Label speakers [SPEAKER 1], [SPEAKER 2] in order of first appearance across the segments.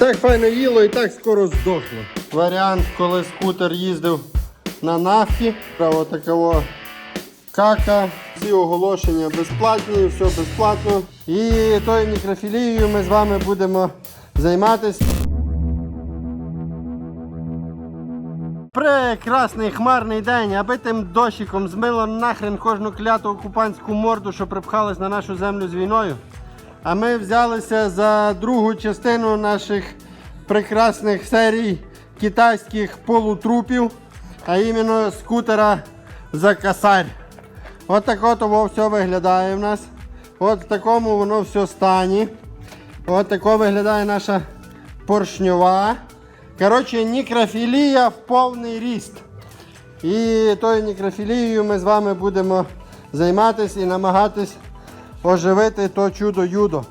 [SPEAKER 1] Так файно їло і так скоро здохло. Варіант, коли скутер їздив на нафті, право такого кака, всі оголошення безплатні, все безплатно. І тою мікрофілією ми з вами будемо займатися. Прекрасний хмарний день, аби тим дощиком змило нахрен кожну кляту окупантську морду, що припхалась на нашу землю з війною. А ми взялися за другу частину наших прекрасних серій китайських полутрупів, а іменно скутера за косарь. От так от все виглядає в нас. От в такому воно все стані. От тако виглядає наша поршньова. Коротше, нікрофілія в повний ріст. І тою нікрофілією ми з вами будемо займатися і намагатись оживити то чудо юдо.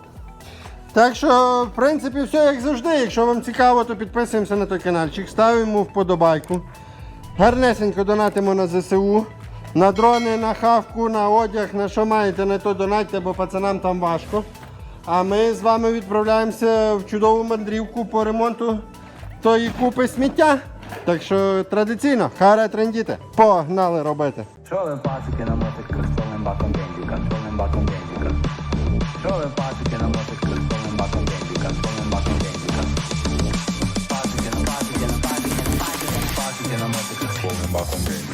[SPEAKER 1] Так що, в принципі, все як завжди. Якщо вам цікаво, то підписуємося на той каналчик, ставимо вподобайку. Гарнесенько донатимо на ЗСУ. На дрони, на хавку, на одяг, на що маєте, на то донатьте, бо пацанам там важко. А ми з вами відправляємося в чудову мандрівку по ремонту тої купи сміття. Так що традиційно, харе трендіти. Погнали робити.
[SPEAKER 2] Що ви пасики на мотиках з баком Що ви пасики на мотиках з повним баком бензика, з повним баком бензика? Пасики на пасики на пасики на пасики на пасики на мотиках з повним баком бензика.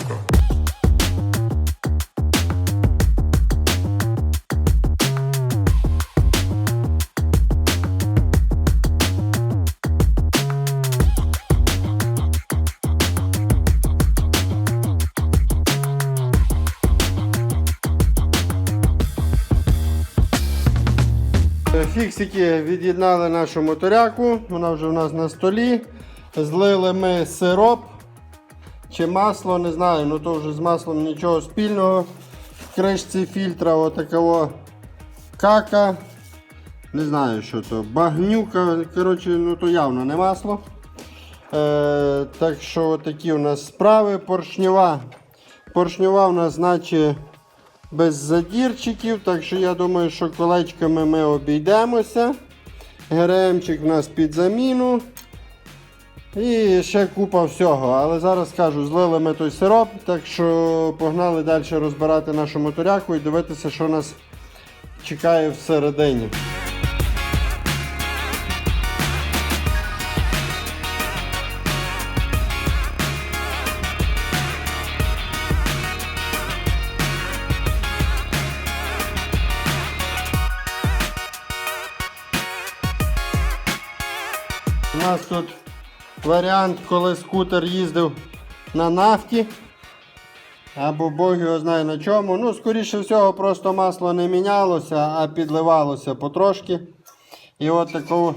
[SPEAKER 1] Фіксики від'єднали нашу моторяку, вона вже у нас на столі. Злили ми сироп чи масло, не знаю, ну то вже з маслом нічого спільного. В кришці фільтра отакого кака. Не знаю, що то, багнюка, коротше, ну то явно не масло. Е, так що такі у нас справи. Поршнева. Поршнева у нас наче без задірчиків, так що я думаю, що колечками ми обійдемося. ГРМчик у нас під заміну. І ще купа всього. Але зараз кажу, злили ми той сироп, так що погнали далі розбирати нашу моторяку і дивитися, що нас чекає всередині. Тут варіант, коли скутер їздив на нафті. Або Бог його знає на чому. Ну, скоріше всього, просто масло не мінялося, а підливалося потрошки. І от таку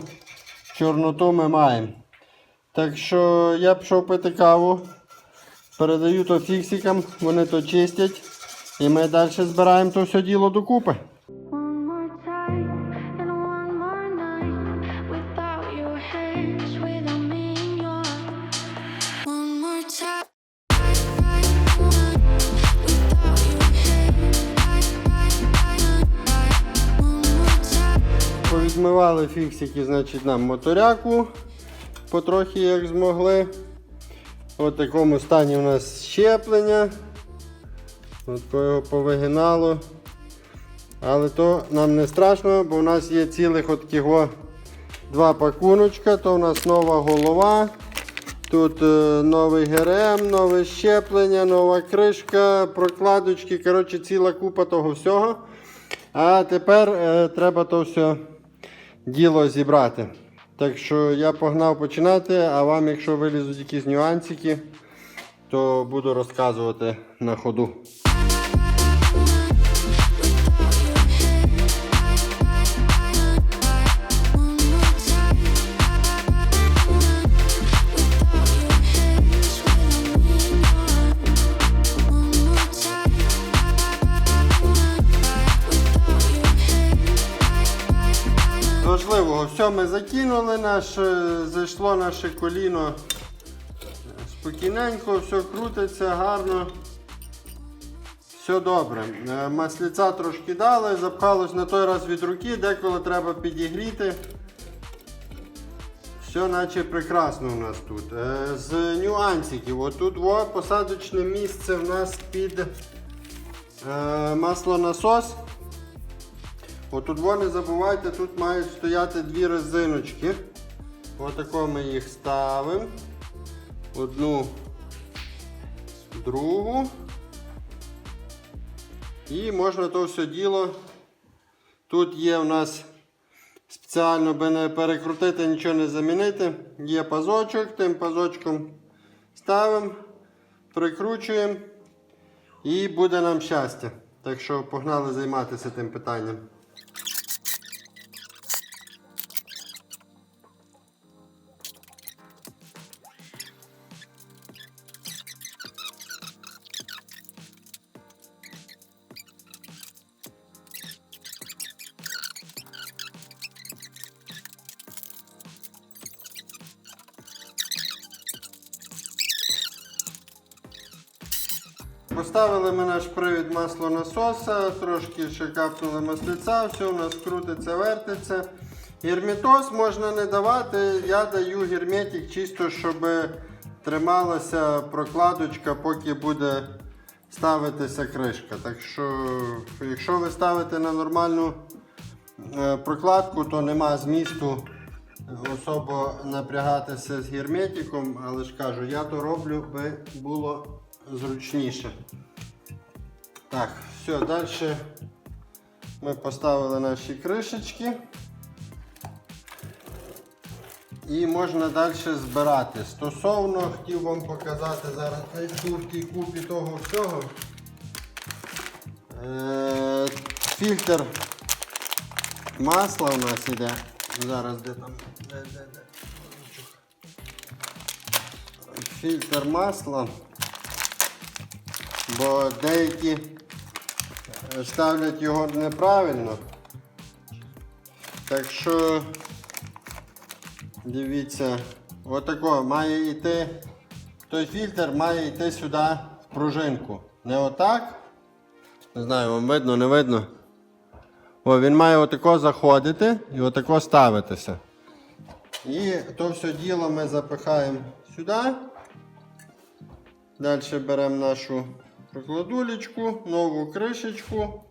[SPEAKER 1] чорноту ми маємо. Так що я пішов пити каву. Передаю то фіксикам, вони то чистять. І ми далі збираємо то все діло докупи. Повідмивали фіксики, значить, нам моторяку потрохи як змогли. От в такому стані у нас щеплення. От його повигинало. Але то нам не страшно, бо у нас є цілих от такого два пакуночка. То у нас нова голова. Тут е, новий ГРМ, нове щеплення, нова кришка, прокладочки. Коротше, ціла купа того всього. А тепер е, треба то все діло зібрати. Так що я погнав починати, а вам, якщо вилізуть якісь нюансики, то буду розказувати на ходу. Все ми закинули, наше, зайшло наше коліно спокійненько, все крутиться, гарно. Все добре. Е, Масліця трошки дали, запхалось на той раз від руки, деколи треба підігріти. Все наче прекрасно у нас тут. Е, з нюансиків. Отут во, посадочне місце в нас під е, маслонасос. Отут во, не забувайте, тут мають стояти дві резиночки. Отако ми їх ставимо. Одну, другу. І можна то все діло. Тут є в нас спеціально, би не перекрутити, нічого не замінити. Є пазочок, тим пазочком ставимо, прикручуємо і буде нам щастя. Так що погнали займатися тим питанням. Привід маслонасоса, трошки ще капнули маслиця, все у нас крутиться, вертиться. Герметоз можна не давати, я даю герметик чисто, щоб трималася прокладочка, поки буде ставитися кришка. Так що, якщо ви ставите на нормальну е, прокладку, то нема змісту особо напрягатися з герметиком, але ж кажу, я то роблю, би було зручніше. Так, все, далі ми поставили наші кришечки. І можна далі збирати. Стосовно хотів вам показати зараз знайду в тій купі того всього. Е, фільтр масла у нас іде. Зараз де там. Де, де, де. Фільтр масла. Бо деякі е, ставлять його неправильно. Так що дивіться, отако має йти. Той фільтр має йти сюди в пружинку. Не отак. Не знаю, вам видно, не видно. О, він має отако заходити і отако ставитися. І то все діло ми запихаємо сюди. Далі беремо нашу прокладулечку, нову кришечку.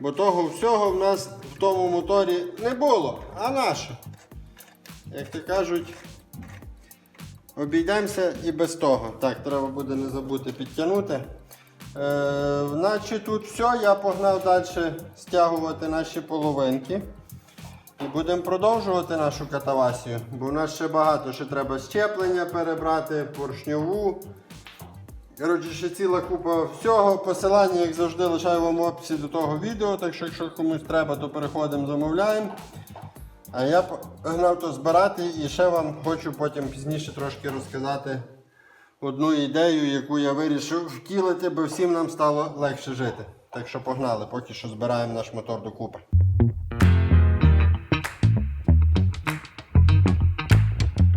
[SPEAKER 1] Бо того всього в нас в тому моторі не було, а наше. Як то кажуть, обійдемося і без того. Так, треба буде не забути підтягнути. Е, наче тут все, я погнав далі стягувати наші половинки. І будемо продовжувати нашу катавасію, бо в нас ще багато ще треба щеплення перебрати, поршньову. Коротше, ще ціла купа всього. Посилання, як завжди, лишаю вам в описі до того відео, так що якщо комусь треба, то переходимо, замовляємо. А я погнав то збирати і ще вам хочу потім пізніше трошки розказати одну ідею, яку я вирішив втілити, бо всім нам стало легше жити. Так що погнали, поки що збираємо наш мотор докупи.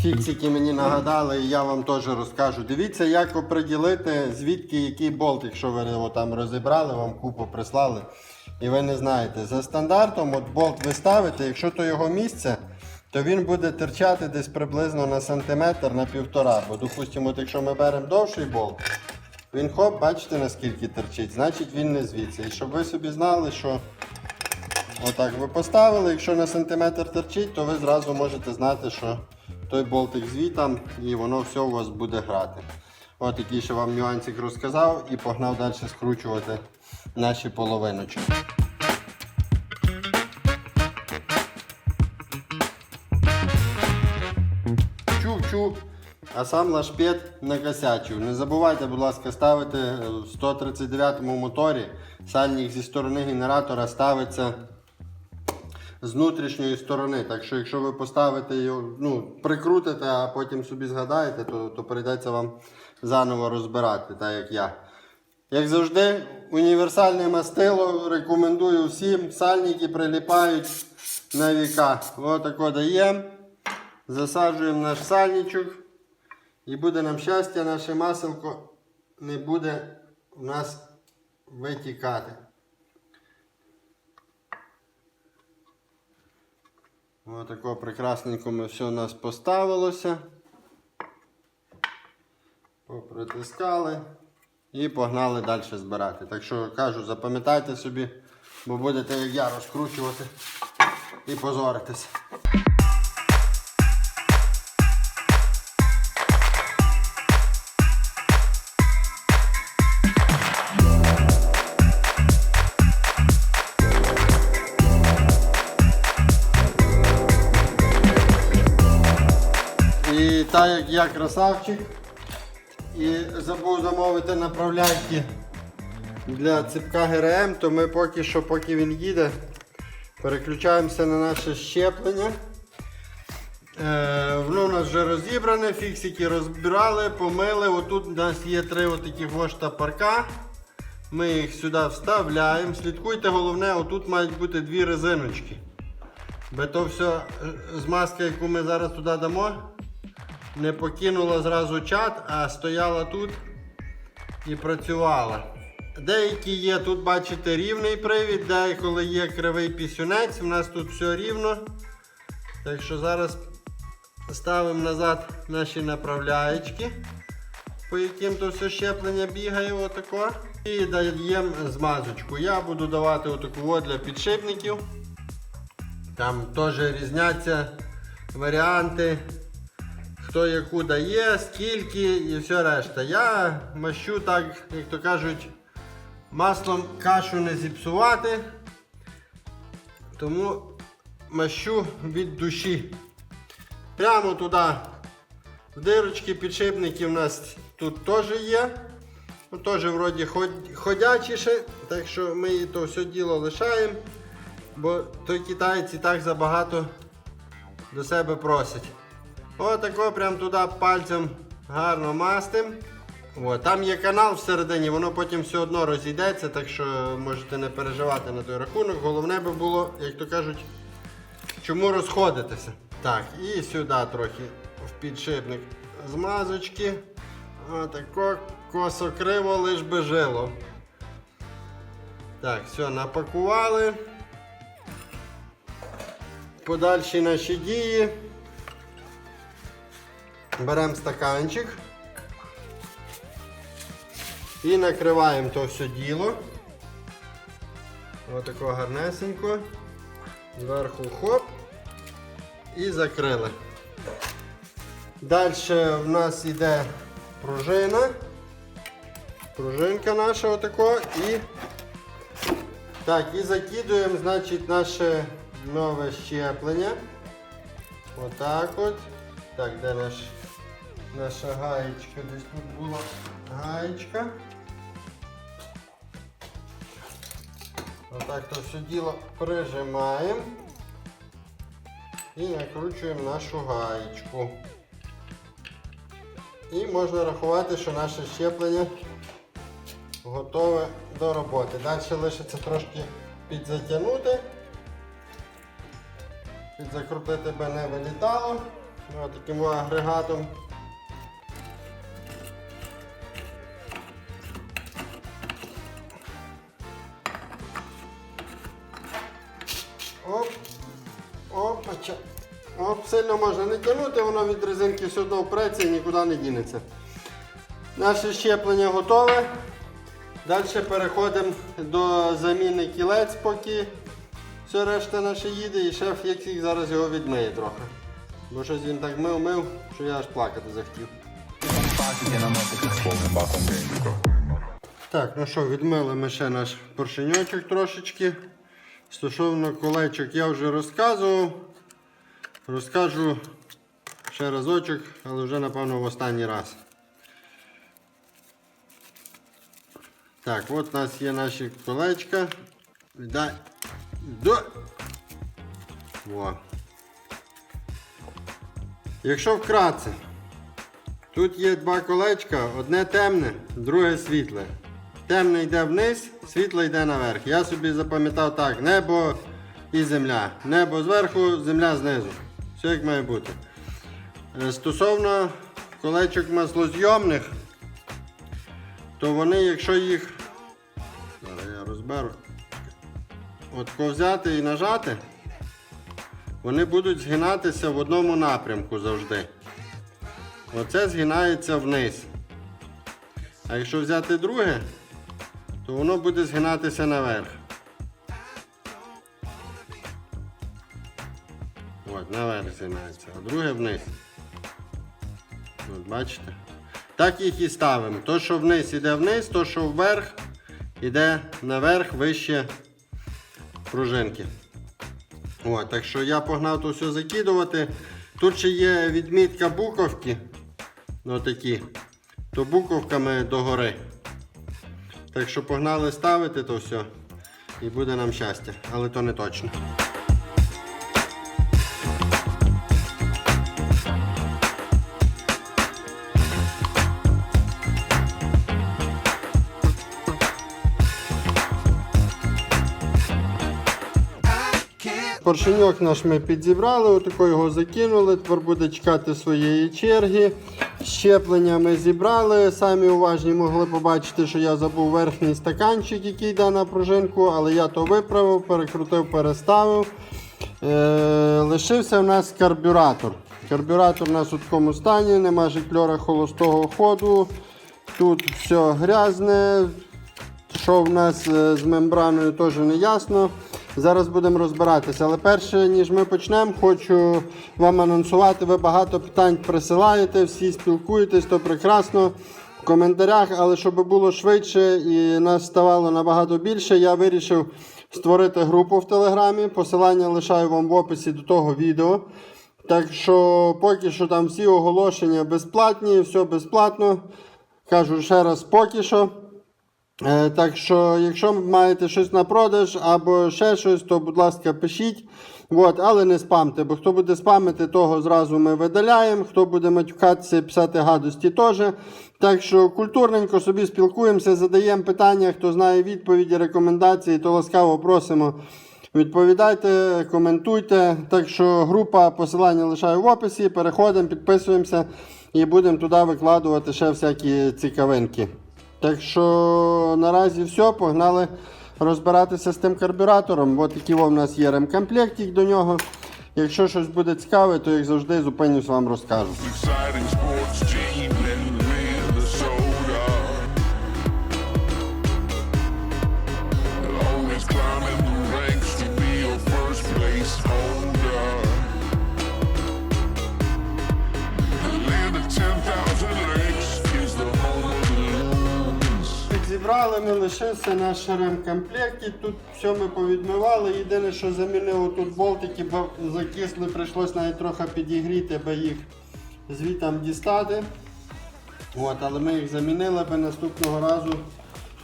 [SPEAKER 1] Фіксики мені нагадали, і я вам теж розкажу. Дивіться, як оприділити, звідки який болт, якщо ви його там розібрали, вам купу прислали. І ви не знаєте. За стандартом, от болт ви ставите, якщо то його місце, то він буде терчати десь приблизно на сантиметр на півтора. Бо, допустимо, от якщо ми беремо довший болт, він хоп, бачите наскільки терчить, значить він не звідси. І щоб ви собі знали, що отак ви поставили, якщо на сантиметр терчить, то ви зразу можете знати, що той болтик звітам і воно все у вас буде грати. От який ще вам нюансик розказав і погнав далі скручувати наші половиночки. Чув-чув, а сам лашпет накосячив. Не забувайте, будь ласка, ставити в 139 моторі. Сальник зі сторони генератора ставиться з внутрішньої сторони. Так що, якщо ви поставите його, ну, прикрутите, а потім собі згадаєте, то, то прийдеться вам заново розбирати, так як я. Як завжди, універсальне мастило рекомендую всім. Сальники приліпають на віка. Отако даємо. Засаджуємо наш сальничок. І буде нам щастя, наше маселко не буде у нас витікати. Отако прекрасненько ми все у нас поставилося. Попритискали і погнали далі збирати. Так що кажу, запам'ятайте собі, бо будете як я розкручувати і позоритися. Як я красавчик і забув замовити направляйки для ципка ГРМ, то ми поки що, поки він їде, переключаємося на наше щеплення. Е, воно у нас вже розібране, фіксики розбирали, помили. Отут у нас є три отакі штапарка. Ми їх сюди вставляємо. Слідкуйте, головне, отут мають бути дві резиночки. Бо то все змазка, яку ми зараз туди дамо, не покинула зразу чат, а стояла тут і працювала. Деякі є, тут бачите, рівний привід, деколи є кривий пісюнець, у нас тут все рівно. Так що зараз ставимо назад наші направляєчки, по яким то все щеплення бігає отако. І даємо змазочку. Я буду давати отаку от для підшипників. Там теж різняться варіанти, хто яку дає, скільки і все решта. Я мащу так, як то кажуть, маслом кашу не зіпсувати. Тому мащу від душі. Прямо туди, в дирочки підшипники у нас тут теж є. Ну, теж вроді ход- ходячіше, так що ми то все діло лишаємо. Бо той китаєць і так забагато до себе просить. Отако прям туди пальцем гарно мастим. О, там є канал всередині, воно потім все одно розійдеться, так що можете не переживати на той рахунок. Головне би було, як то кажуть, чому розходитися. Так, і сюди трохи в підшипник змазочки. Отако косо криво, лиш би жило. Так, все, напакували. Подальші наші дії. Беремо стаканчик і накриваємо то все діло. Отако гарнесенько. Зверху хоп. І закрили. Далі в нас йде пружина. Пружинка наша отако і так, і закидуємо, значить, наше нове щеплення. Отак от. Так, де наш, наша гаєчка? Десь тут була гаєчка. Отак то все діло прижимаємо і накручуємо нашу гаєчку. І можна рахувати, що наше щеплення готове до роботи. Далі лишиться трошки підзатягнути. Підзакрутити би не вилітало. Ось таким агрегатом. Сильно можна не тягнути, воно від резинки все одно впреться і нікуди не дінеться. Наше щеплення готове. Далі переходимо до заміни кілець, поки все решта наше їде і шеф як зараз його відмиє трохи. Бо щось він так мив мив, що я аж плакати захотів. Так, ну що, відмили ми ще наш поршеньочок трошечки. Стосовно колечок я вже розказував. Розкажу ще разочок, але вже напевно в останній раз. Так, от у нас є наші колечка. Віддай. До. Во. Якщо вкратце, Тут є два колечка, одне темне, друге світле. Темне йде вниз, світле йде наверх. Я собі запам'ятав так: небо і земля. Небо зверху, земля знизу. Все як має бути. Е, Стосовно колечок маслозйомних, то вони, якщо їх. Зараз я розберу. От взяти і нажати. вони будуть згинатися в одному напрямку завжди. Оце згинається вниз. А якщо взяти друге, то воно буде згинатися наверх. От, наверх згинається, а друге вниз. От, бачите? Так їх і ставимо. То, що вниз іде вниз, то, що вверх, іде наверх вище пружинки. От, так що я погнав то все закидувати. Тут ще є відмітка буковки. Отакі. То буковками догори. Так що погнали ставити то все. І буде нам щастя. Але то не точно. Поршеньок наш ми підзібрали, отако його закинули, тепер буде чекати своєї черги. Щеплення ми зібрали. Самі уважні могли побачити, що я забув верхній стаканчик, який йде на пружинку, але я то виправив, перекрутив, переставив. Е, лишився в нас карбюратор. Карбюратор у нас у такому стані, нема житльора холостого ходу. Тут все грязне, що в нас е, з мембраною теж не ясно. Зараз будемо розбиратися. Але перше, ніж ми почнемо, хочу вам анонсувати. Ви багато питань присилаєте, всі спілкуєтесь, то прекрасно в коментарях. Але щоб було швидше і нас ставало набагато більше, я вирішив створити групу в Телеграмі. Посилання лишаю вам в описі до того відео. Так що поки що там всі оголошення безплатні, все безплатно. Кажу ще раз, поки що. Е, Так що, якщо маєте щось на продаж або ще щось, то будь ласка, пишіть. От, але не спамте, бо хто буде спамити, того зразу ми видаляємо. Хто буде матюкатися писати гадості, теж. Так що культурненько собі спілкуємося, задаємо питання, хто знає відповіді, рекомендації, то ласкаво просимо. Відповідайте, коментуйте. Так що група посилання лишаю в описі. Переходимо, підписуємося і будемо туди викладувати ще всякі цікавинки. Так що наразі все, погнали розбиратися з тим карбюратором. От такий у нас є ремкомплектик до нього. Якщо щось буде цікаве, то як завжди зупинюсь вам розкажу. Зібрали ми лишився наш ремкомплект. І Тут все ми повідмивали. Єдине, що замінили тут болтики, бо закисли, прийшлось навіть трохи підігріти, аби їх звітам дістати. От, але ми їх замінили, аби наступного разу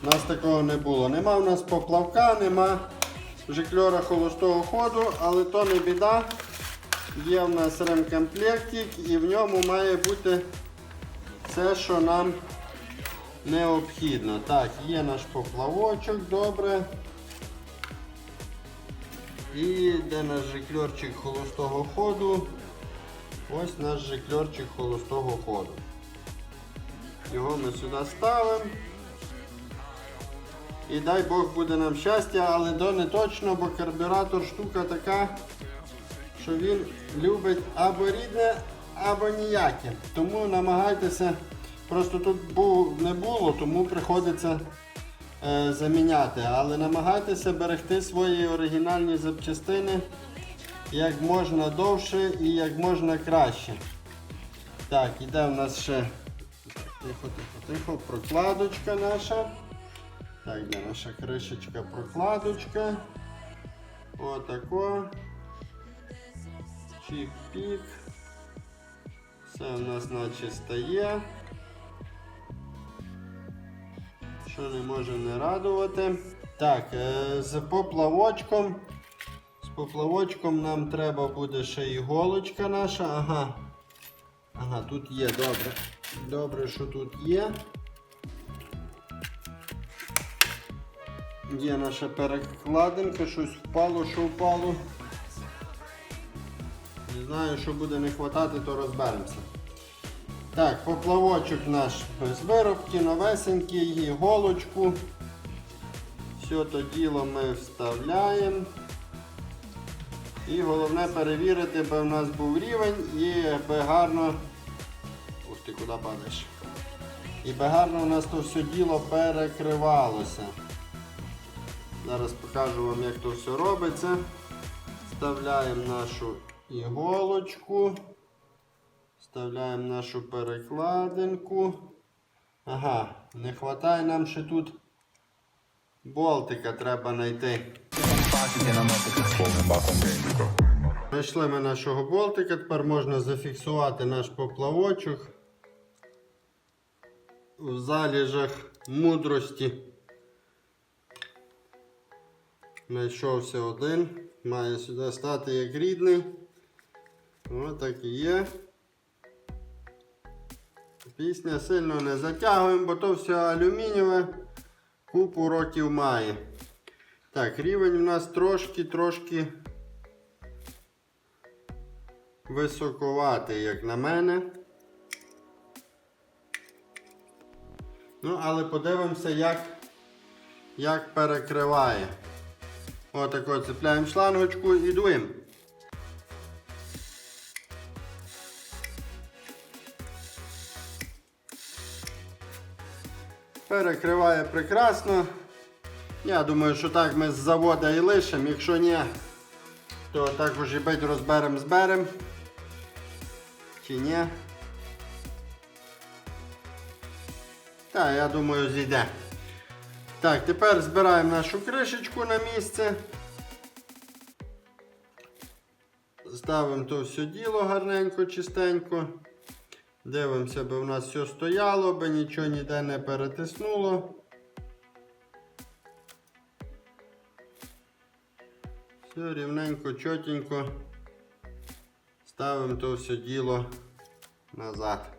[SPEAKER 1] у нас такого не було. Нема у нас поплавка, нема жикльора холостого ходу, але то не біда. Є в нас ремкомплектик і в ньому має бути все, що нам необхідно. Так, є наш поплавочок, добре. І де наш жикльорчик холостого ходу? Ось наш жикльорчик холостого ходу. Його ми сюди ставимо. І дай Бог буде нам щастя, але то не точно, бо карбюратор штука така, що він любить або рідне, або ніяке. Тому намагайтеся, просто тут був, не було, тому приходиться е, заміняти. Але намагайтеся берегти свої оригінальні запчастини як можна довше і як можна краще. Так, іде в нас ще тихо, тихо, тихо, прокладочка наша. Так, де наша кришечка, прокладочка. Отако. Чик-пік. Все в нас наче стає. Що не може не радувати. Так, е, з поплавочком. З поплавочком нам треба буде ще іголочка наша. Ага. Ага, тут є, добре. Добре, що тут є. Є наша перекладинка, щось впало, що впало. Не знаю, що буде не хватати, то розберемося. Так, поплавочок наш без виробки, новесенький, іголочку. Все то діло ми вставляємо. І головне перевірити, би в нас був рівень і би гарно. Ух ти, куди падаєш? І би гарно у нас то все діло перекривалося. Зараз покажу вам, як то все робиться. Вставляємо нашу іголочку. Вставляємо нашу перекладинку. Ага, не вистачає нам ще тут болтика треба знайти. Знайшли ми нашого болтика, тепер можна зафіксувати наш поплавочок в заліжах мудрості. Знайшовся один, має сюди стати як рідний. Ось так і є. Пісня сильно не затягуємо, бо то все алюмінієве, купу років має. Так, рівень у нас трошки-трошки високоватий, як на мене. Ну, але подивимося, як, як перекриває. Отако цепляємо шлангочку і дуємо. Перекриває прекрасно. Я думаю, що так ми з завода і лишимо. Якщо ні, то також і бить розберемо зберемо. Чи ні? Так, я думаю, зійде. Так, тепер збираємо нашу кришечку на місце. Ставимо то все діло гарненько, чистенько. Дивимося, би в нас все стояло, би нічого ніде не перетиснуло. Все рівненько, чотенько. Ставимо то все діло назад.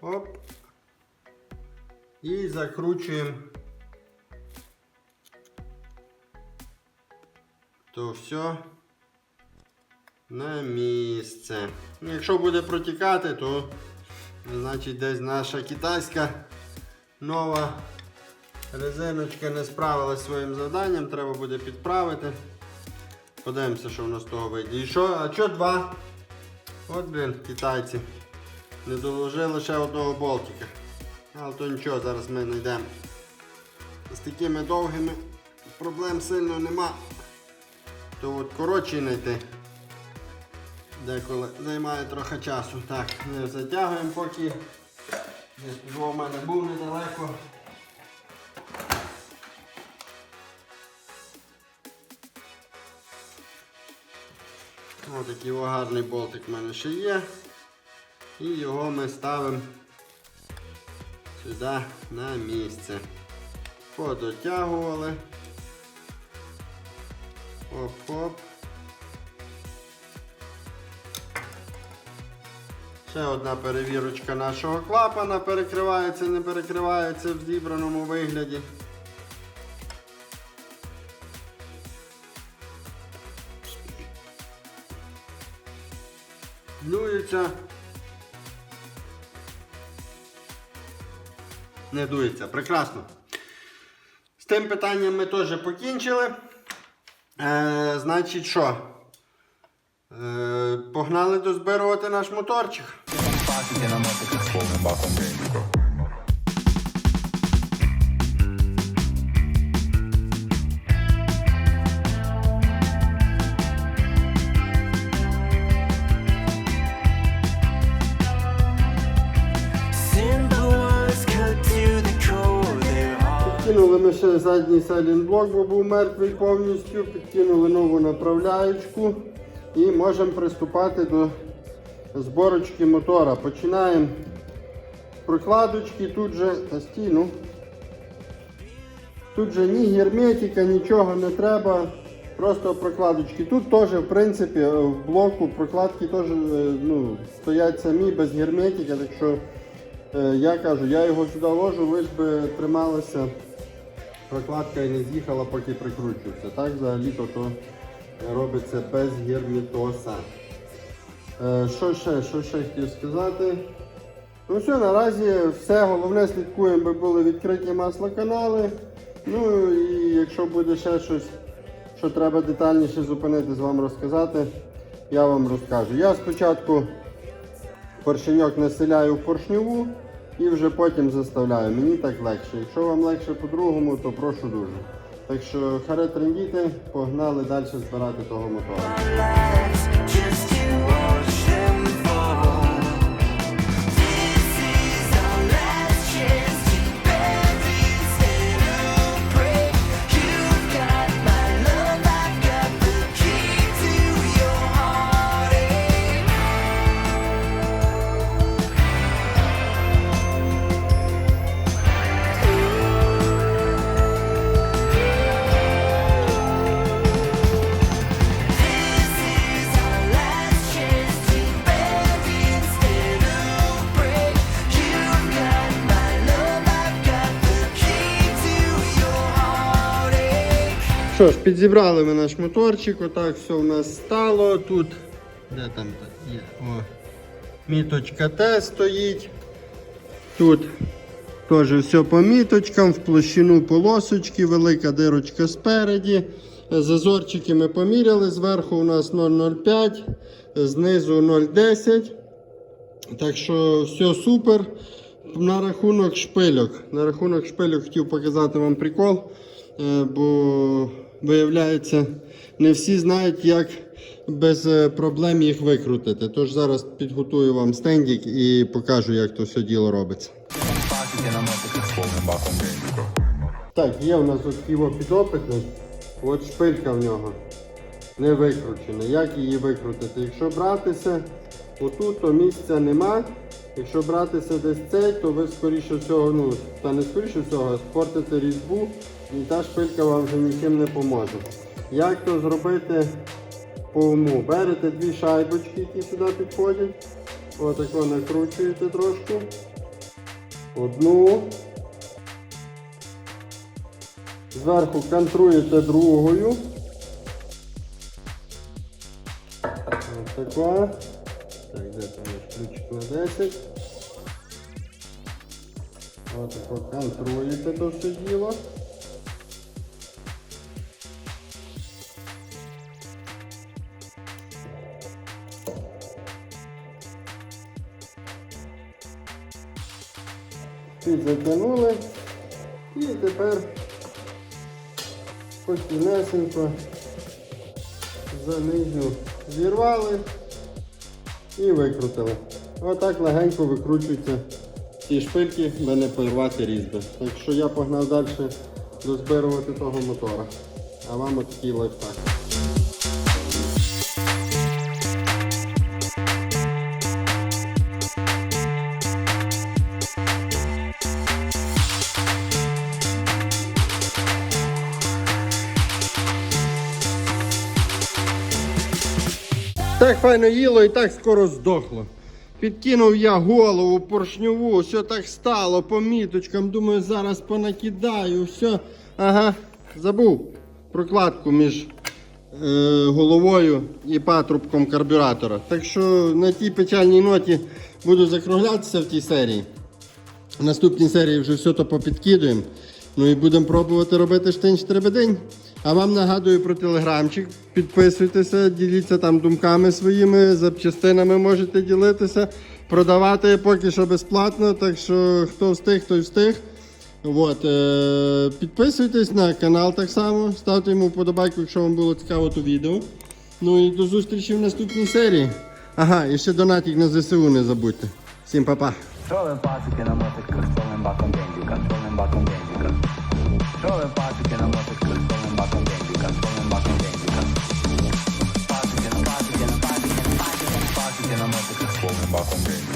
[SPEAKER 1] Оп. І закручуємо то все на місце. Ну, Якщо буде протікати, то значить десь наша китайська нова резиночка не справилась своїм завданням, треба буде підправити. Подивимося, що воно з того вийде. І що? А що два? От, блін, китайці. Не доложили ще одного болтика. Але то нічого, зараз ми знайдемо. З такими довгими проблем сильно нема. То от коротші знайти. Деколи займає трохи часу. Так, не затягуємо поки. Десь у мене був недалеко. Ось такий гарний болтик в мене ще є. І його ми ставимо сюди на місце. Подотягували. Оп-оп. Ще одна перевірочка нашого клапана. Перекривається, не перекривається в зібраному вигляді. Дується. Не дується. Прекрасно. З тим питанням ми теж покінчили. Е, значить що? Е, погнали дозбирувати наш моторчик.
[SPEAKER 2] Пасики на мотиках з повним баком
[SPEAKER 1] Підкинули ми ще задній сайлент-блок, бо був мертвий повністю. Підкинули нову направляючку і можемо приступати до зборочки мотора. Починаємо прокладочки, тут же та стіну. Тут же ні герметика, нічого не треба. Просто прокладочки. Тут теж, в принципі, в блоку прокладки теж е, ну, стоять самі без герметика, так що е, я кажу, я його сюди ложу, лиш би трималася прокладка і не з'їхала, поки прикручується. Так взагалі-то то робиться без герметоса. Е, Що ще, що ще хотів сказати? Ну все, наразі все, головне слідкуємо, би були відкриті маслоканали. Ну і якщо буде ще щось, що треба детальніше зупинитись, вам розказати, я вам розкажу. Я спочатку поршеньок населяю в поршньову і вже потім заставляю. Мені так легше. Якщо вам легше по-другому, то прошу дуже. Так що харе трендіти, погнали далі збирати того мотора. Що ж, підзібрали ми наш моторчик, отак все в нас стало. Тут, де там та- є? О, міточка Т стоїть. Тут теж все по міточкам, в площину полосочки, велика дирочка спереді. Зазорчики ми поміряли, зверху у нас 0,05, знизу 0,10. Так що все супер. На рахунок шпильок. На рахунок шпильок хотів показати вам прикол, е, бо виявляється, не всі знають, як без е, проблем їх викрутити. Тож зараз підготую вам стендік і покажу, як то все діло робиться. Так, є у нас от його підопитний. От шпилька в нього не викручена. Як її викрутити? Якщо братися отут, то місця нема. Якщо братися десь цей, то ви скоріше всього, ну, та не скоріше всього, а спортите різьбу і та шпилька вам вже нічим не поможе. Як то зробити по уму? Берете дві шайбочки, які сюди підходять. Отако накручуєте трошки. Одну. Зверху контруєте другою. Ось така. Так, де там наш ключик на 10. Ось тако контруєте то все діло. Підзатягнули. І тепер спокійнесенько за нижню зірвали і викрутили. Отак легенько викручуються ці шпильки, аби не порвати різьби. Так що я погнав далі дозбирувати того мотора. А вам отакий лайфхак. Файно їло і так скоро здохло. Підкинув я голову поршньову, все так стало по міточкам. Думаю, зараз понакидаю, все. Ага, забув прокладку між е, головою і патрубком карбюратора. Так що на тій печальній ноті буду закруглятися в тій серії. В наступній серії вже все то попідкидуємо. Ну і будемо пробувати робити штинь-штребедень. А вам нагадую про телеграмчик. Підписуйтеся, діліться там думками своїми, запчастинами можете ділитися, продавати поки що безплатно. Так що хто встиг, той встиг. От, е- підписуйтесь на канал так само, ставте йому вподобайку, якщо вам було цікаво то відео. Ну і до зустрічі в наступній серії. Ага, і ще донатик на ЗСУ не забудьте. Всім па-па.
[SPEAKER 2] Що пасики на мотиках з баком бензика, з баком бензика. bottom game.